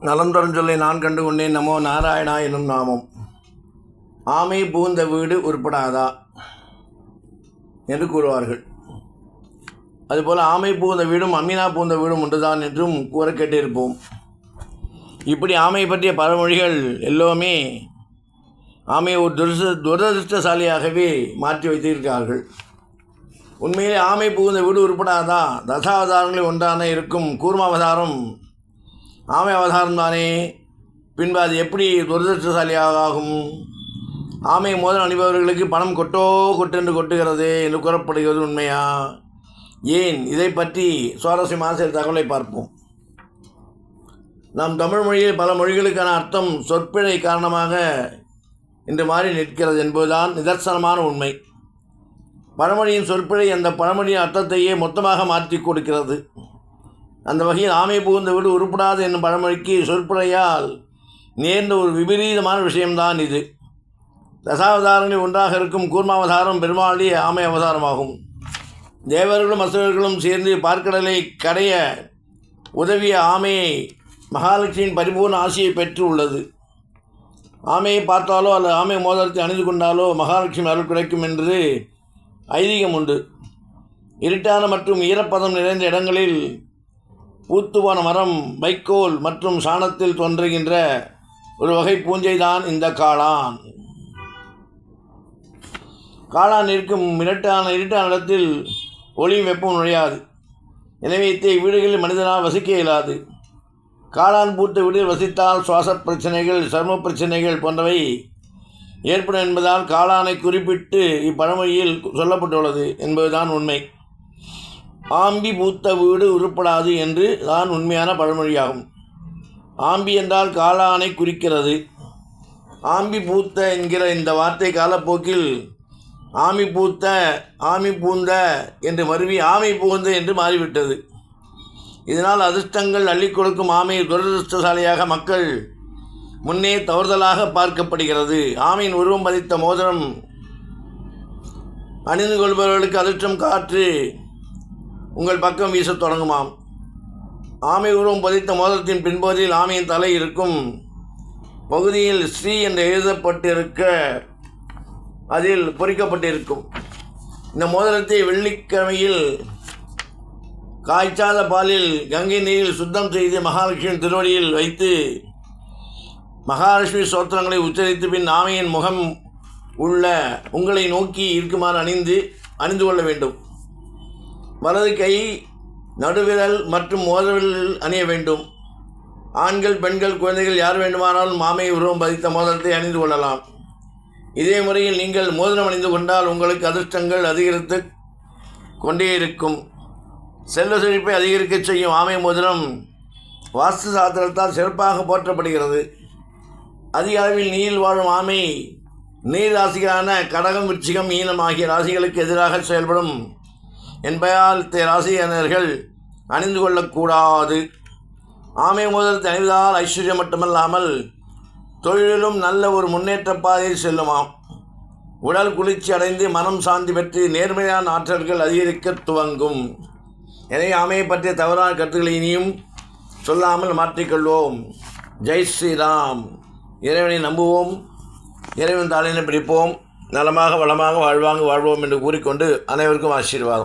நலந்தரம் சொல்லை நான் கண்டு கொண்டேன் நமோ நாராயணா என்னும் நாமம். ஆமை பூந்த வீடு உருப்படாதா? என்று கூறுவார்கள். அதுபோல் ஆமை பூந்த வீடும் அமீனா பூந்த வீடும் ஒன்றுதான் என்றும் கூற கேட்டிருப்போம். இப்படி ஆமை பற்றிய பழமொழிகள் எல்லோருமே ஆமையை ஒரு துரச துரதிருஷ்டசாலியாகவே மாற்றி வைத்திருக்கிறார்கள். உண்மையிலே ஆமை புகுந்த வீடு உருப்படாதா? தசாவதாரங்களில் ஒன்றான இருக்கும் கூர்மாவதாரம் ஆமை அவதாரம் தானே. பின்பு அது எப்படி துரதிருஷ்டசாலியாக ஆகும் ஆமை மோதல் அணிபவர்களுக்கு பணம் கொட்டோ கொட்டென்று கொட்டுகிறது என்று கூறப்படுகிறது உண்மையா? ஏன்? இதை பற்றி சுவாரஸ்யமான சில தகவலை பார்ப்போம். நம் தமிழ் மொழியில் பல மொழிகளுக்கான அர்த்தம் சொற்பிழை காரணமாக இன்று மாறி நிற்கிறது என்பதுதான் நிதர்சனமான உண்மை. பழமொழியின் சொற்பிழை அந்த பழமொழியின் அர்த்தத்தையே மொத்தமாக மாற்றி கொடுக்கிறது. அந்த வகையில் ஆமை புகுந்த வீடு உருப்படாது என்னும் பழமொழிக்கு சொற்பிழையால் நேர்ந்த ஒரு விபரீதமான விஷயம்தான் இது. தசாவதாரங்களில் ஒன்றாக இருக்கும் கூர்மாவதாரம் பெருமாளி ஆமை அவதாரமாகும். தேவர்களும் அசுரர்களும் சேர்ந்து பார்க்கடலை கடைய உதவிய ஆமையை மகாலட்சுமியின் பரிபூர்ண ஆசையை பெற்று உள்ளது. ஆமையை பார்த்தாலோ அல்லது ஆமை மோதிரத்தை அணிந்து கொண்டாலோ மகாலட்சுமி அருள் கிடைக்கும் என்று ஐதீகம் உண்டு. இருட்டான மற்றும் ஈரப்பதம் நிறைந்த இடங்களில் பூத்துவான மரம் வைக்கோல் மற்றும் சாணத்தில் தோன்றுகின்ற ஒரு வகை பூஞ்சை தான் இந்த காளான். காளான் இருக்கும் இரட்டான இருட்டான இடத்தில் ஒளியும் வெப்பம் நுழையாது. எனவே இத்தகைய வீடுகளில் மனிதனால் வசிக்க இயலாது. காளான் பூத்த வீட்டில் வசித்தால் சுவாச பிரச்சனைகள் சர்ம பிரச்சனைகள் போன்றவை ஏற்படும் என்பதால் காளானை குறிப்பிட்டு இப்பழமொழியில் சொல்லப்பட்டுள்ளது என்பதுதான் உண்மை. ஆம்பி பூத்த வீடு உருப்படாது என்று தான் உண்மையான பழமொழியாகும். ஆம்பி என்றால் காளானை குறிக்கிறது. ஆம்பி பூத்த என்கிற இந்த வார்த்தை காலப்போக்கில் ஆமி பூத்த ஆமி பூந்த என்று மருவி ஆமை பூந்த என்று மாறிவிட்டது. இதனால் அதிர்ஷ்டங்கள் அள்ளி கொடுக்கும் ஆமை துரதிருஷ்டசாலியாக மக்கள் முன்னே தவறுதலாக பார்க்கப்படுகிறது. ஆமையின் உருவம் பதித்த மோதிரம் அணிந்து கொள்பவர்களுக்கு அதிர்ஷ்டம் காற்று உங்கள் பக்கம் வீசத் தொடங்குமாம். ஆமை உருவம் பதித்த மோதிரத்தின் பின்பகுதியில் ஆமையின் தலை இருக்கும் பகுதியில் ஸ்ரீ என்று எழுதப்பட்டிருக்க அதில் பொறிக்கப்பட்டிருக்கும். இந்த மோதிரத்தை வெள்ளிக்கிழமையில் காய்ச்சாத பாலில் கங்கை நீரில் சுத்தம் செய்து மகாலட்சுமி திருவடியில் வைத்து மகாலட்சுமி சோத்திரங்களை உச்சரித்து பின் ஆமையின் முகம் உள்ள உங்களை நோக்கி இருக்குமாறு அணிந்து அணிந்து கொள்ள வேண்டும். வலது கை நடுவிரல் மற்றும் மோதவிரலில் அணிய வேண்டும். ஆண்கள் பெண்கள் குழந்தைகள் யார் வேண்டுமானாலும் மாமை உருவம் பதித்த மோதிரத்தை அணிந்து கொள்ளலாம். இதே முறையில் நீங்கள் மோதிரம் அணிந்து கொண்டால் உங்களுக்கு அதிர்ஷ்டங்கள் அதிகரித்து கொண்டே இருக்கும். செல்வ செழிப்பை அதிகரிக்கச் செய்யும் ஆமை மோதிரம் வாஸ்து சாஸ்திரத்தால் சிறப்பாக போற்றப்படுகிறது. அதிக அளவில் நீரில் வாழும் ஆமை நீர் ராசிகளான கடகம் விருச்சிகம் ஈனம் ஆகிய ராசிகளுக்கு எதிராக செயல்படும் என்பதால் ராசியினர்கள் அணிந்து கொள்ளக்கூடாது. ஆமை முதல் அணிவதால் ஐஸ்வர்யம் மட்டுமல்லாமல் தொழிலிலும் நல்ல ஒரு முன்னேற்ற பாதையில் செல்லுமாம். உடல் குளிர்ச்சி அடைந்து மனம் சாந்தி பெற்று நேர்மையான ஆற்றல்கள் அதிகரிக்க துவங்கும். எனவே ஆமையை பற்றிய தவறான கருத்துக்களை இனியும் சொல்லாமல் மாற்றிக்கொள்வோம் ஜெய் ஸ்ரீராம். இறைவனை நம்புவோம். இறைவன் தாளினை பிடிப்போம். நலமாக வளமாக வாழ்வாங்க வாழ்வோம் என்று கூறிக்கொண்டு அனைவருக்கும் ஆசீர்வாதம்.